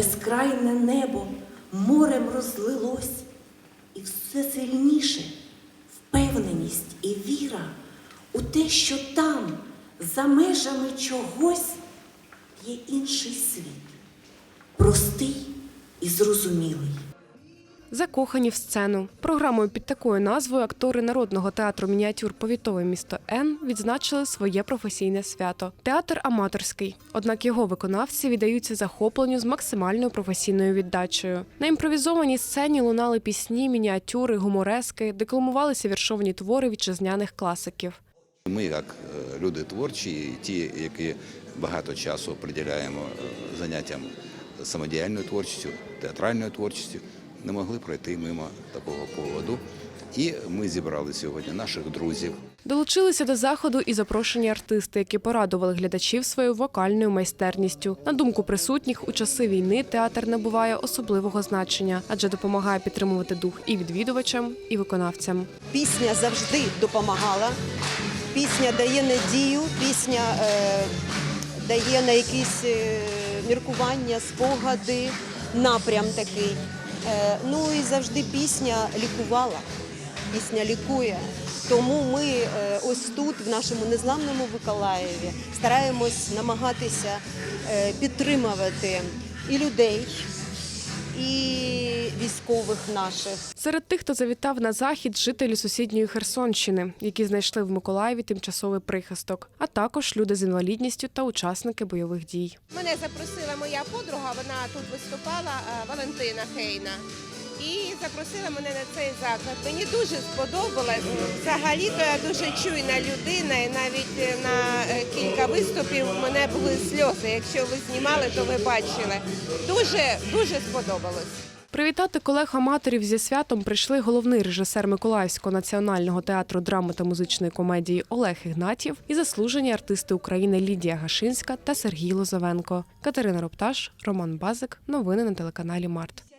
безкрайне небо морем розлилось, і все сильніше впевненість і віра у те, що там, за межами чогось, є інший світ, простий і зрозумілий. Закохані в сцену. Програмою під такою назвою актори Народного театру мініатюр Повітове місто Н відзначили своє професійне свято. Театр аматорський, однак його виконавці віддаються захопленню з максимальною професійною віддачею. На імпровізованій сцені лунали пісні, мініатюри, гуморески, декламувалися віршовані твори вітчизняних класиків. Ми, як е, люди творчі, ті, які багато часу приділяємо е, заняттям самодіяльною творчістю, театральною творчістю, не могли пройти мимо такого поводу. І ми зібрали сьогодні наших друзів, Долучилися до заходу і запрошені артисти, які порадували глядачів своєю вокальною майстерністю. На думку присутніх, у часи війни театр набуває особливого значення, адже допомагає підтримувати дух і відвідувачам, і виконавцям. Пісня завжди допомагала. Пісня дає надію, пісня е, дає на якісь е, міркування, спогади, напрям такий. Е, ну і завжди пісня лікувала. Пісня лікує. Тому ми е, ось тут, в нашому незламному Миколаєві, стараємось намагатися е, підтримувати і людей, і військових наших. Серед тих, хто завітав на захід, жителі сусідньої Херсонщини, які знайшли в Миколаєві тимчасовий прихисток, а також люди з інвалідністю та учасники бойових дій. Мене запросила моя подруга, вона тут виступала, е, Валентина Хейна. І запросила мене на цей заклад. Мені дуже сподобалось. Взагалі-то я дуже чуйна людина, і навіть е, на е, кілька виступів в мене були сльози. Якщо ви знімали, то ви бачили. Дуже дуже сподобалось. Привітати колег-аматорів зі святом прийшли головний режисер Миколаївського національного театру драми та музичної комедії Олег Ігнатів і заслужені артисти України Лідія Гашинська та Сергій Лозовенко. Катерина Ропташ, Роман Базик. Новини на телеканалі Март.